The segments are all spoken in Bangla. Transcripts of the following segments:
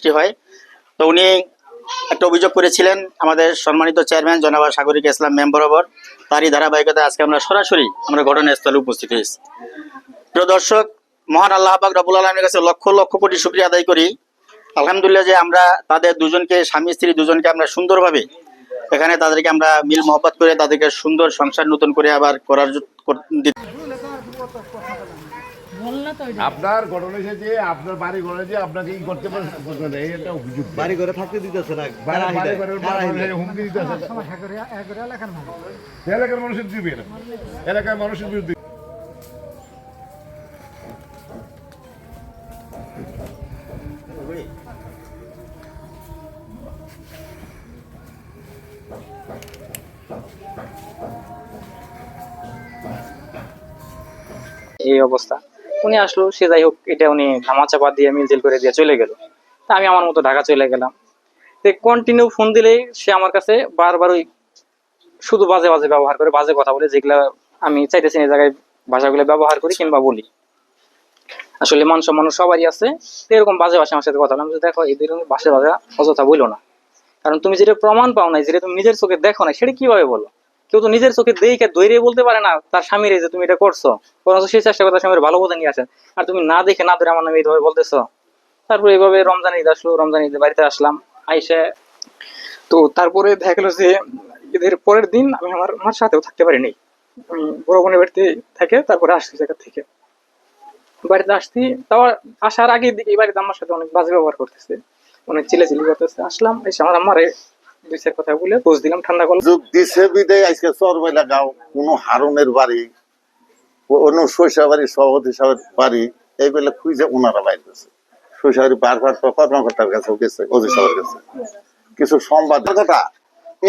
সৃষ্টি হয়। তো উনি একটা অভিযোগ করেছিলেন, আমাদের সম্মানিত চেয়ারম্যান জনাব সাগরিক ইসলাম ম্যাম বরাবর তারই ধারাবাহিকতায় আজকে আমরা সরাসরি আমরা ঘটনাস্থলে উপস্থিত হয়েছি। প্রিয় দর্শক, মহান আল্লাহ পাক রবুল আলমের কাছে লক্ষ লক্ষ কোটি শুক্রিয়া আদায় করি। আলহামদুলিল্লাহ যে আমরা তাদের দুজনকে, স্বামী স্ত্রী দুজনকে আমরা সুন্দরভাবে এখানে তাদেরকে আমরা মিল মহব্বত করে তাদেরকে সুন্দর সংসার নতুন করে আবার করার দিতে আপনার ঘটনা এসেছে আপনার বাড়ি ঘরে যে আপনাকে ই করতে পারে এই একটা অভিযোগ। বাড়ি ঘরে থাকতে দিতেছে না বাড়ি হিদায়? হুমকি দিতেছে। এলাকার মানুষের দিবে এলাকার মানুষের বিরুদ্ধে এই অবস্থা। উনি আসলো সে যাই হোক এটা উনি ধামাচাপা দিয়ে মিলজিল করে দিয়ে চলে গেল। তা আমি আমার মতো ঢাকা চলে গেলাম। তো কন্টিনিউ ফোন দিলেই সে আমার কাছে বারবার ওই শুধু বাজে বাজে ব্যবহার করে বাজে কথা বলে যেগুলা আমি চাইতেছি এই জায়গায় ভাষাগুলো ব্যবহার করি কিংবা বলি। আসলে মান সম্মান সবারই আছে। তো এরকম বাজে ভাষা আমার সাথে কথা বলে বলছি, দেখো এদের বাসে বাজা অযথা বইলো না। কারণ তুমি যেটা প্রমাণ পাও নাই যেটা তুমি নিজের চোখে দেখো না সেটা কীভাবে বলো? কেউ তো নিজের চোখে দেখে দৈরে বলতে পারে না তার স্বামীর যে তুমি এটা করছ। বরঞ্চ সেই চেষ্টা করে তার স্বামীর ভালো বোঝা নিয়ে আসেন। আর তুমি না দেখে না ধরে আমার নামে এইভাবে বলতেছো। তারপরে এইভাবে রমজান ঈদ আসলো, রমজান ঈদে বাড়িতে আসলাম, আইসে তো তারপরে দেখা গেলো যে ঈদের পরের দিন আমি আমার আমার সাথেও থাকতে পারিনি। বড় বোনের বাড়িতে থেকে তারপরে আসছি জায়গা থেকে। বাড়িতে আসছি, তাও আসার আগের দিকে বাড়িতে আমার সাথে অনেক বাজে ব্যবহার করতেছে। অনেক চিলেচিলি করতেছে। আসলাম, এসে আমার আমারে কথা বলে দিলাম, ঠান্ডা যুগ দিছে আজকে কোনো হারুনের বাড়ি অন্য শৈশবাড়ি সভাপতি সাহেবের বাড়ি খুঁজে ওনারা কাছে। সংবাদ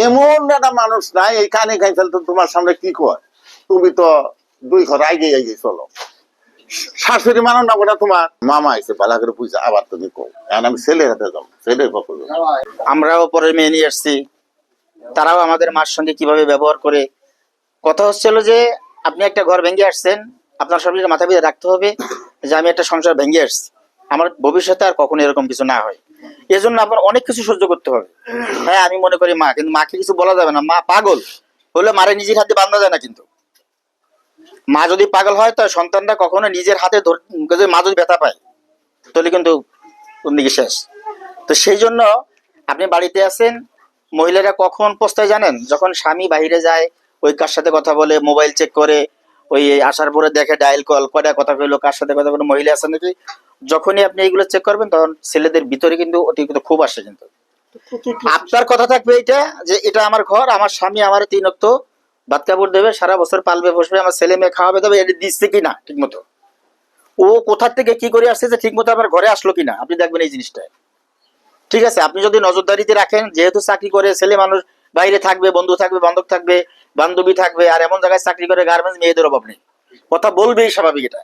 এমন একটা মানুষ নাই, এই কানে তোমার সামনে কি কয়? তুমি তো দুই ঘর আগে চলো। শাশুড়ি মানো না ওটা তোমার? মামা আইছে ভালো করে বুঝে আবার তুমি কো এখন আমি ছেলের হাতে যাব, ছেলের পক্ষ আমরাও পরে মেনে নিয়ে আসছি। তারাও আমাদের মার সঙ্গে কীভাবে ব্যবহার করে। কথা হচ্ছিল যে, আপনি একটা ঘর ভেঙে আসছেন, আপনার সবকিছু মাথা পিছনে রাখতে হবে যে আমি একটা সংসার ভেঙে আসছি। আমার ভবিষ্যতে আর কখনো এরকম কিছু না হয়। এজন্য আপনার অনেক কিছু সহ্য করতে হবে। হ্যাঁ আমি মনে করি মা, কিন্তু মাকে কিছু বলা যাবে না। মা পাগল। হলে মারে নিজের হাতে বাঁধা যায় না কিন্তু। মা যদি পাগল হয় তো সন্তানটা কখনো নিজের হাতে যদি মা যদি ব্যথা পায় তাহলে কিন্তু অন্যদিকে শেষ। তো সেই জন্য আপনি বাড়িতে আছেন মহিলারা কখন পস্তায় জানেন? যখন স্বামী বাইরে যায় ওই কার সাথে কথা বলে মোবাইল চেক করে ওই আসার পরে দেখে ডায়াল কল কয়টা কথা কইলো কার সাথে কথা বলে মহিলা আছে নাকি? যখনই আপনি এইগুলো চেক করবেন তখন ছেলেদের ভিতরে কিন্তু অতিরিক্ত খুব আসে কিন্তু। আপনার কথা থাকবে এটা যে এটা আমার ঘর আমার স্বামী আমার তিন ভাত কাপড় দেবে, সারা বছর পালবে, বসবে, আমার ছেলে মেয়ে খাওয়াবে দেবে এটা দিচ্ছে কিনা ঠিক মতো ও কোথার থেকে কি করে আসছে যে ঠিক মতো আমার ঘরে আসলো কিনা আপনি দেখবেন এই জিনিসটা ঠিক আছে, আপনি যদি নজরদারিতে রাখেন, যেহেতু চাকরি করে ছেলে মানুষ, বাইরে থাকবে, বন্ধু থাকবে, বান্ধব থাকবে, বান্ধবী থাকবে, আর এমন জায়গায় চাকরি করে গার্মেন্টস মেয়েদের অভাব নেই। কথা বলবেই স্বাভাবিক এটা।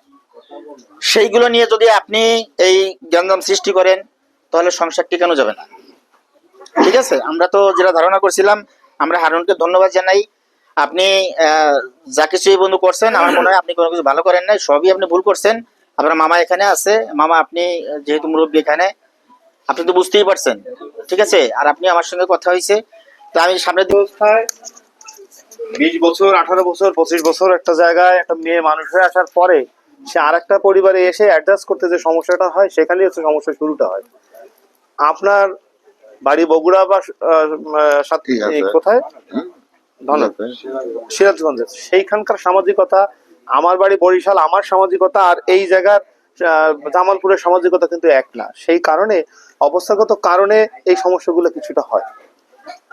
সেইগুলো নিয়ে যদি আপনি এই গ্যাঞ্জাম সৃষ্টি করেন, তাহলে সংসার টিকানো যাবে না? ঠিক আছে, আমরা তো যেটা ধারণা করছিলাম, আমরা হারুনকে ধন্যবাদ জানাই। আপনি আহ, যা কিছু এই বন্ধু করছেন আমার মনে হয় আপনি কোনো কিছু ভালো করেন নাই সবই আপনি ভুল করছেন। আপনার মামা এখানে আছে মামা আপনি যেহেতু মুরব্বী এখানে আপনি তো বুঝতেই পারছেন ঠিক আছে? আর আপনি আমার সঙ্গে কথা হয়েছে। তো আমি সামনে অবস্থায় বিশ বছর আঠারো বছর পঁচিশ বছর একটা জায়গায় একটা মেয়ে মানুষ হয়ে আসার পরে সে আর একটা পরিবারে এসে অ্যাডজাস্ট করতে যে সমস্যাটা হয় সেখানেই হচ্ছে সমস্যা শুরুটা হয়। আপনার বাড়ি বগুড়া বা কোথায়? ধন্যবাদ সিরাজগঞ্জে। সেইখানকার সামাজিকতা আমার বাড়ি বরিশাল আমার সামাজিকতা আর এই জায়গার জামালপুরের সামাজিকতা কিন্তু এক না সেই কারণে অবস্থাগত কারণে এই সমস্যাগুলো কিছুটা হয়।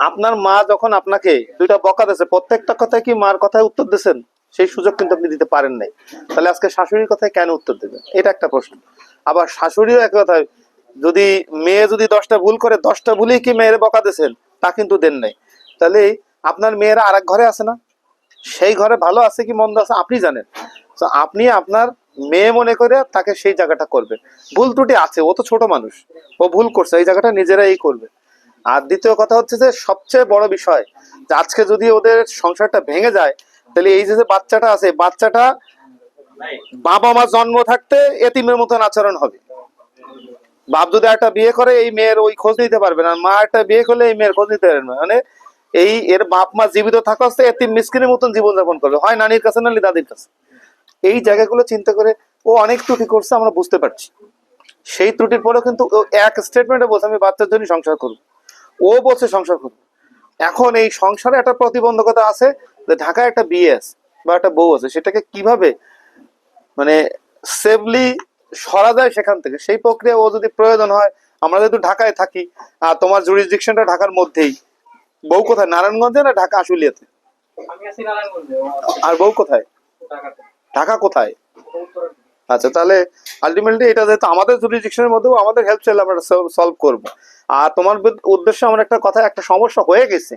আপনার মা যখন আপনাকে দুইটা বকা দিয়েছে প্রত্যেকটা কথায় কি মার কথায় উত্তর দিয়েছেন? সেই সুযোগ কিন্তু আপনি দিতে পারেন নাই। তাহলে আজকে শাশুড়ির কথায় কেন উত্তর দেবেন? এটা একটা প্রশ্ন। আবার শাশুড়িও এক কথায় যদি মেয়ে যদি দশটা ভুল করে দশটা ভুলেই কি মেয়ের বকা দিয়েছেন? তা কিন্তু দেন নাই। তাহলে আপনার মেয়েরা আর ঘরে আছে না? সেই ঘরে ভালো আছে কি মন্দ আছে আপনি জানেন। তো আপনি আপনার মেয়ে মনে করে তাকে সেই জায়গাটা করবে ভুল ত্রুটি আছে, ও তো ছোট মানুষ। ও ভুল করছে, এই জায়গাটা নিজেরাই করবে। আর দ্বিতীয় কথা হচ্ছে যে, সবচেয়ে বড় বিষয়, যে আজকে যদি ওদের সংসারটা ভেঙে যায়, তাহলে এই যে বাচ্চাটা আছে, বাচ্চাটা বাবা মা জন্ম থাকতে এতিমের মতন আচরণ হবে। বাপ যদি একটা বিয়ে করে, এই মেয়ের ওই খোঁজ নিতে পারবে না। মা একটা বিয়ে করলে এই মেয়ের খোঁজ নিতে পারবে না। মানে এই এর বাপ মা জীবিত থাকা অবস্থায় এতিম মিসকিনের মতন জীবনযাপন করবে। হয় নানির কাছে, নাহলে দাদির কাছে। এই জায়গাগুলো চিন্তা করে ও অনেক ত্রুটি করছে, আমরা বুঝতে পারছি। সেই ত্রুটির পরেও কিন্তু এক স্টেটমেন্টে বলছে, আমি বাচ্চার জন্য সংসার করব। ও বলছে, সংসার করব। এখন এই সংসারে একটা প্রতিবন্ধকতা আছে যে ঢাকায় একটা বিয়ে আছে বা একটা বউ আছে, সেটাকে কীভাবে মানে সেফলি সরা যায় সেখান থেকে, সেই প্রক্রিয়া ও যদি প্রয়োজন হয়, আমরা যেহেতু ঢাকায় থাকি, আর তোমার জুরিসডিকশনটা ঢাকার মধ্যেই বউ কোথায়? নারায়ণগঞ্জে না ঢাকা আশুলিয়াতে? নারায়ণগঞ্জে আর বউ কোথায়? ঢাকা কোথায়? আচ্ছা তাহলে আলটিমেটলি এটা যেহেতু আমাদের জুরিসডিকশনের মধ্যেও আমাদের হেল্প চাইলে আমরা সলভ করব। আর তোমার উদ্দেশ্যে আমার একটা কথা একটা সমস্যা হয়ে গেছে।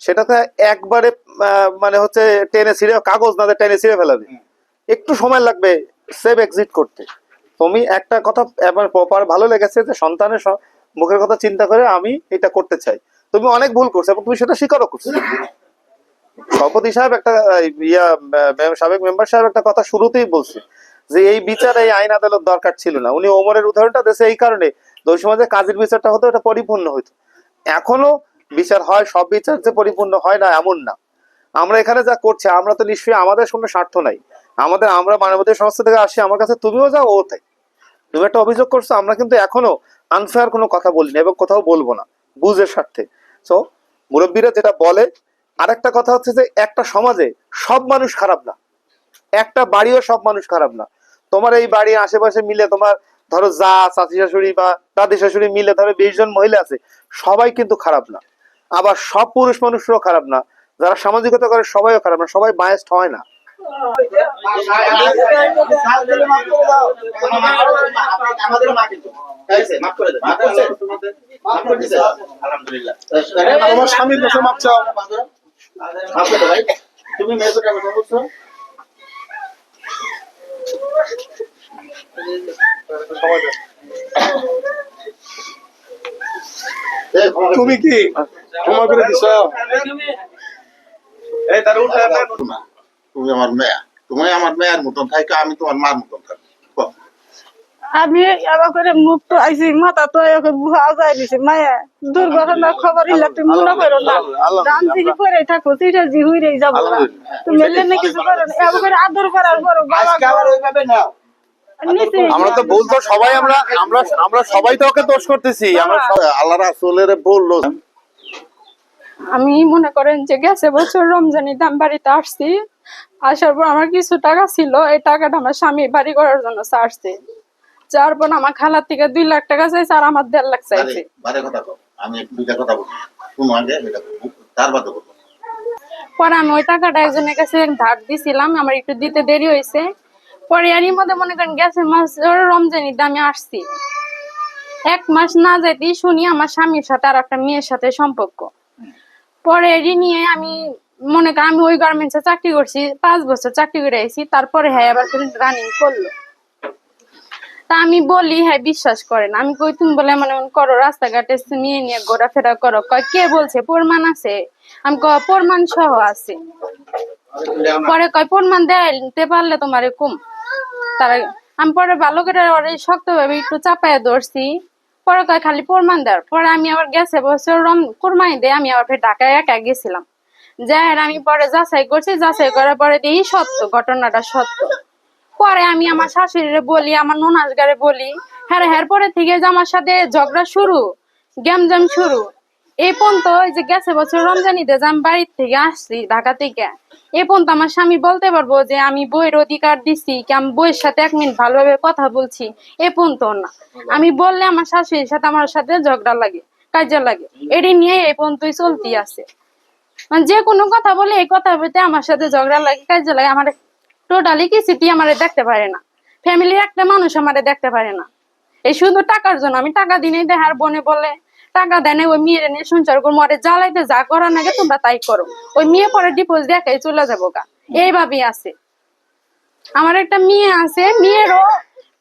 সেটাতে একবারে মানে হচ্ছে টেনে ছিঁড়ে কাগজ না টেনে ছিঁড়ে ফেলাবে। একটু সময় লাগবে সেভ এক্সিট করতে। তুমি একটা কথা এবার প্রপার ভালো লেগেছে যে সন্তানের মুখের কথা চিন্তা করে আমি এটা করতে চাই। তুমি অনেক ভুল করছ এবং তুমি সেটা স্বীকারও করছ। সভাপতি সাহেব একটা ইয়া সাবেক মেম্বার সাহেব একটা কথা শুরুতেই বলছে যে এই বিচার এই আইন আদালত দরকার ছিল না। উনি ওমরের উদাহরণটা দিয়েছে এই কারণে। ওই সময় কাজের বিচারটা হতো, এটা পরিপূর্ণ হতো এখনও বিচার হয়, সব বিচার যে পরিপূর্ণ হয় না, এমন না। আমরা এখানে যা করছি, আমরা তো নিশ্চয়ই আমাদের কোনো স্বার্থ নাই। আমাদের, আমরা মানবাধিকার সংস্থা থেকে আসি, আমার কাছে তুমিও যাও, ও তাই। তুমি একটা অভিযোগ করছ, আমরা কিন্তু এখনও আনফেয়ার কোনো কথা বলিনি এবং কোথাও বলব না। বুঝের স্বার্থে। সো মুরব্বীরা যেটা বলে, আরেকটা কথা হচ্ছে যে একটা সমাজে সব মানুষ খারাপ না। একটা বাড়িও সব মানুষ খারাপ না। তোমার এই বাড়ির আশেপাশে মিলে তোমার ধরো যা চাচি শাশুড়ি বা দাদি শাশুড়ি মিলে ধরো বিশ জন মহিলা আছে, সবাই কিন্তু খারাপ না। আবার সব পুরুষ মানুষরাও খারাপ না। যারা সামাজিকতা করে সবাইও খারাপ না, সবাই বায়াস্ট হয় না। আমাদের মা কিন্তু মাফ করে দেন। মাফ করে দিছে? আলহামদুলিল্লাহ। তোমার স্বামীর কাছে চাও। মাফ করে ভাই। তুমি মেয়ের কথা বলছো? এই, তুমি কি ক্ষমা করে দিছ তুমি আমার মেয়া। তুমি আমার মেয়ের মতন থাকো আমি তোমার মার মতন বল। আমি করে মুখ তো আইছি মাথা তো বুহা যায় দিছে মায়া। দুর্ঘটনার খবর ইলা তুমি মনে করো না। থেকে পরে থাকো সেটা জি হইরে যাব না। তুমি এলে না কিছু করো না এবার করে আদর করার পর বাবা নিচে আমরা তো ভুল তো সবাই আমরা আমরা আমরা সবাই তো ওকে দোষ করতেছি আমরা আল্লাহ রাসুলের বলল আমি মনে করেন যে গেছে বছর রমজানি দাম বাড়িতে আসছি। আসার পর আমার কিছু টাকা ছিল এই টাকাটা আমার স্বামী বাড়ি করার জন্য চাইছে যার পর আমার খালার থেকে দুই লাখ টাকা চাইছে আর আমার দেড় লাখ চাইছে। বারে কথা কও আমি একটু দুইটা কথা বলব আগে তার বাদে বলব পরে আমি ওই টাকাটা একজনের কাছে ধার দিছিলাম আমার একটু দিতে দেরি হয়েছে। পরে এরই মধ্যে মনে করেন গ্যাসের মাস রমজানির দামে আসছি। এক মাস না যাইতেই শুনি আমার স্বামীর সাথে আর একটা মেয়ের সাথে সম্পর্ক। পরে এরই নিয়ে আমি মনে করেন আমি ওই গার্মেন্টসে চাকরি করছি, পাঁচ বছর চাকরি করে আইছি, তারপরে হ্যাঁ আবার রানিং করল। তা আমি বলি হ্যাঁ বিশ্বাস করে না আমি কই, তুমি বলে এমন এমন করো, রাস্তাঘাটে নিয়ে নিয়ে ঘোরাফেরা করো। কয়, কে বলছে? প্রমাণ আছে? আমি কয় প্রমাণ সহ আছে। পরে কয়, প্রমাণ দিতে পারলে তোমারে কম। তারা আমি পরে ভালো করে ওরে শক্ত ভাবে একটু চাপায় ধরছি। পরে কয়, খালি প্রমাণ দেওয়ার পরে আমি আবার গেছে বছর রম কোরবানি দিয়ে আমি আবার ফের ঢাকায় একা গেছিলাম। যাই আমি পরে যাচাই করছি, যাচাই করার পরে দেখি সত্য, ঘটনাটা সত্য। পরে আমি আমার শাশুড়িরে বলি, আমার ননাস গারে বলি হ্যাঁ হ্যাঁ পরে থেকে যে আমার সাথে ঝগড়া শুরু, গ্যামজাম শুরু। এই পর্যন্ত ওই যে গেছে বছর রমজানিতে যে আমি বাড়ির থেকে আসছি ঢাকা থেকে, এ পর্যন্ত আমার স্বামী বলতে পারব যে আমি বইয়ের অধিকার দিছি, কি আমি বইয়ের সাথে এক মিনিট ভালোভাবে কথা বলছি, এ পর্যন্ত না। আমি বললে আমার শাশুড়ির সাথে আমার সাথে ঝগড়া লাগে, কাজে লাগে। এটি নিয়ে এই পর্যন্তই চলতি আছে। যে কোনো কথা বলে এই কথা বলতে আমার সাথে ঝগড়া লাগে কাজে লাগে আমার টোটালি কিছুটি আমারে দেখতে পারে না। ফ্যামিলির একটা মানুষ আমারে দেখতে পারে না। এই শুধু টাকার জন্য আমি টাকা দিনে দেহার বনে বলে টাকা দেয় না ওই মেয়ের নিয়ে সঞ্চার করব আরে জ্বালাইতে যা করার নাকি তোমরা তাই করো। ওই মেয়ে পরে ডিপোজ দেখাই চলে যাব গা। এইভাবেই আছে। আমার একটা মেয়ে আছে মেয়েরও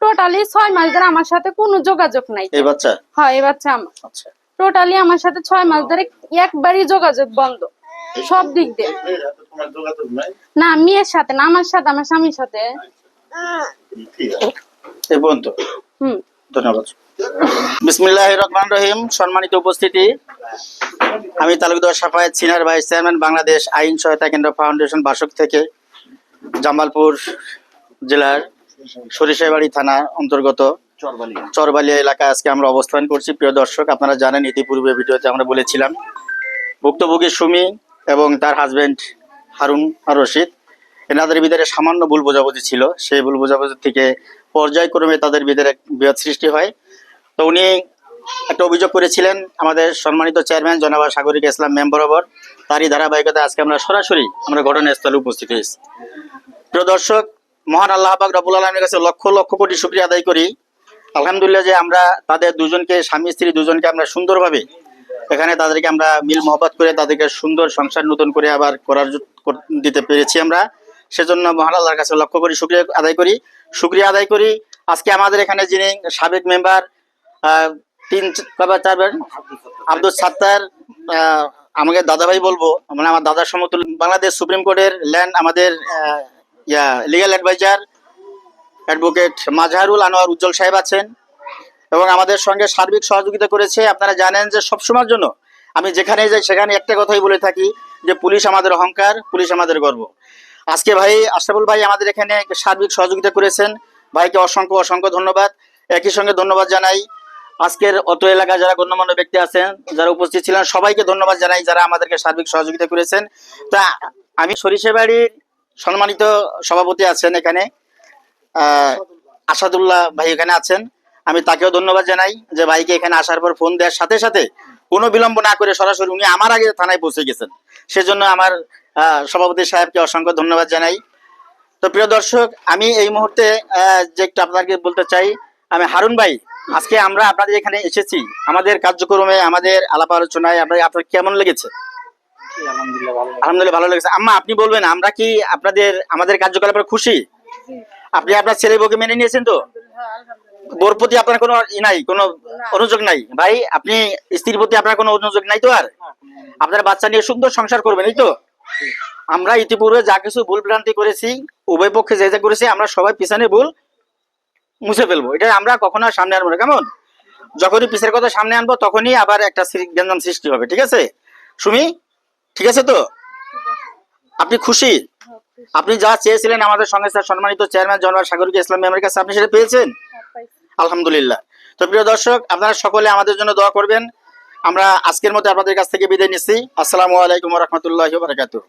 টোটালি ছয় মাস ধরে আমার সাথে কোনো যোগাযোগ নাই। এই বাচ্চা? হয় এই বাচ্চা আমার। আচ্ছা। টোটালি আমার সাথে ছয় মাস ধরে একবারই যোগাযোগ বন্ধ। সব দিক দিয়ে। না মেয়ের সাথে না আমার সাথে আমার স্বামীর সাথে। হুম। ধন্যবাদ। বিসমিল্লাহ রহমান রহিম সম্মানিত উপস্থিতি। আমি Talukdar Safayet senior vice chairman Bangladesh আইন সহায়তা কেন্দ্র ফাউন্ডেশন বাসক থেকে জামালপুর জেলার সরিষাবাড়ি থানা অন্তর্গত চরবালিয়া এলাকায় আজকে আমরা অবস্থান করছি। প্রিয় দর্শক আপনারা জানেন ইতিপূর্বে ভিডিওতে আমরা বলেছিলাম ভুক্তভোগী সুমি এবং তার হাজব্যান্ড হারুন আর রশিদ। এনাদের ভিতরে সামান্য ভুল বোঝাবুঝি ছিল। সেই ভুল বোঝাবুঝি থেকে পর্যায়ক্রমে তাদের ভিতরে বিরোধ সৃষ্টি হয়। তো উনি একটা অভিযোগ করেছিলেন আমাদের সম্মানিত চেয়ারম্যান জনাব সাগরিক ইসলাম ম্যাম বরাবর তারই ধারাবাহিকতা আজকে আমরা সরাসরি আমরা ঘটনাস্থলে উপস্থিত হয়েছি। প্রিয় দর্শক, মহান আল্লাহ পাক রবুল আলমের কাছে লক্ষ লক্ষ কোটি শুক্রিয়া আদায় করি। আলহামদুলিল্লাহ যে আমরা তাদের দুজনকে, স্বামী, স্ত্রী দুজনকে আমরা সুন্দরভাবে এখানে তাদেরকে আমরা মিল মহব্বত করে তাদেরকে সুন্দর সংসার নতুন করে আবার করার দিতে পেরেছি আমরা। সেজন্য মহান আল্লাহর কাছে লক্ষ্য করি, শুক্রিয়া আদায় করি। শুক্রিয়া আদায় করি। আজকে আমাদের এখানে যিনি সাবেক মেম্বার তিন চারবার আব্দুল সাত্তার আমাকে দাদাভাই বলব মানে আমার দাদার সমতুল বাংলাদেশ সুপ্রিম কোর্টের ল্যান্ড আমাদের ইয়া legal adviser advocate Mazharul Anwar Ujjal Saheb আছেন। এবং আমাদের সঙ্গে সার্বিক সহযোগিতা করেছে। আপনারা জানেন যে সবসময়ের জন্য আমি যেখানে যাই সেখানে একটা কথাই বলে থাকি যে পুলিশ আমাদের অহংকার পুলিশ আমাদের গর্ব। আজকে ভাই আশরাফুল ভাই আমাদের এখানে সার্বিক সহযোগিতা করেছেন। ভাইকে অসংখ্য অসংখ্য ধন্যবাদ। একই সঙ্গে ধন্যবাদ জানাই আজকের অত এলাকায় যারা গণ্যমান্য ব্যক্তি আছেন যারা উপস্থিত ছিলেন সবাইকে ধন্যবাদ জানাই যারা আমাদেরকে সার্বিক সহযোগিতা করেছেন। তা আমি সরিষাবাড়ির সম্মানিত সভাপতি আছেন এখানে। আহ, আসাদুল্লাহ ভাই এখানে আছেন। আমি তাকেও ধন্যবাদ জানাই যে ভাইকে এখানে আসার পর ফোন দেওয়ার সাথে সাথে কোনো বিলম্ব না করে সরাসরি উনি আমার আগে থানায় পৌঁছে গেছেন। সেজন্য আমার সভাপতি সাহেবকে অসংখ্য ধন্যবাদ জানাই। তো প্রিয় দর্শক আমি এই মুহূর্তে যে একটু আপনাকে বলতে চাই আমি হারুন ভাই আজকে আমরা আপনাদের এখানে এসেছি। আমাদের কার্যক্রমে আমাদের আলাপ আলোচনায় আপনার আপনার কেমন লেগেছে? আলহামদুলিল্লাহ ভালো লেগেছে। আম্মা আপনি বলবেন আমরা কি আপনাদের আমাদের কার্যকলাপে খুশি? আপনি আপনার ছেলে বউকে মেনে নিয়েছেন তো? বোর প্রতি আপনার কোনো ই নাই কোনো অনুযোগ নাই। ভাই আপনি স্ত্রীর প্রতি আপনার কোনো অনুযোগ নাই তো আর? আপনার বাচ্চা নিয়ে সুন্দর সংসার করবেন এই তো? আমরা ইতিপূর্বে যা কিছু ভুল ভ্রান্তি করেছি উভয় পক্ষে যে যা করেছি আমরা সবাই পিছনে ভুল মুছে ফেলব। এটা আমরা কখনো সামনে আনব না কেমন? যখনই পিছের কথা সামনে আনব তখনই আবার একটা গ্যাঞ্জাম সৃষ্টি হবে ঠিক আছে? সুমি ঠিক আছে তো? আপনি খুশি? আপনি যা চেয়েছিলেন আমাদের সংস্থার সম্মানিত চেয়ারম্যান জনরল সাগরিক ইসলাম মেমের কাছে আপনি সেটা পেয়েছেন? আলহামদুলিল্লাহ। তো প্রিয় দর্শক, আপনারা সকলে আমাদের জন্য দোয়া করবেন। আমরা আজকের মতো আপনাদের কাছ থেকে বিদায় নিচ্ছি। আসসালামু আলাইকুম রহমতুল্লাহ বারকাতু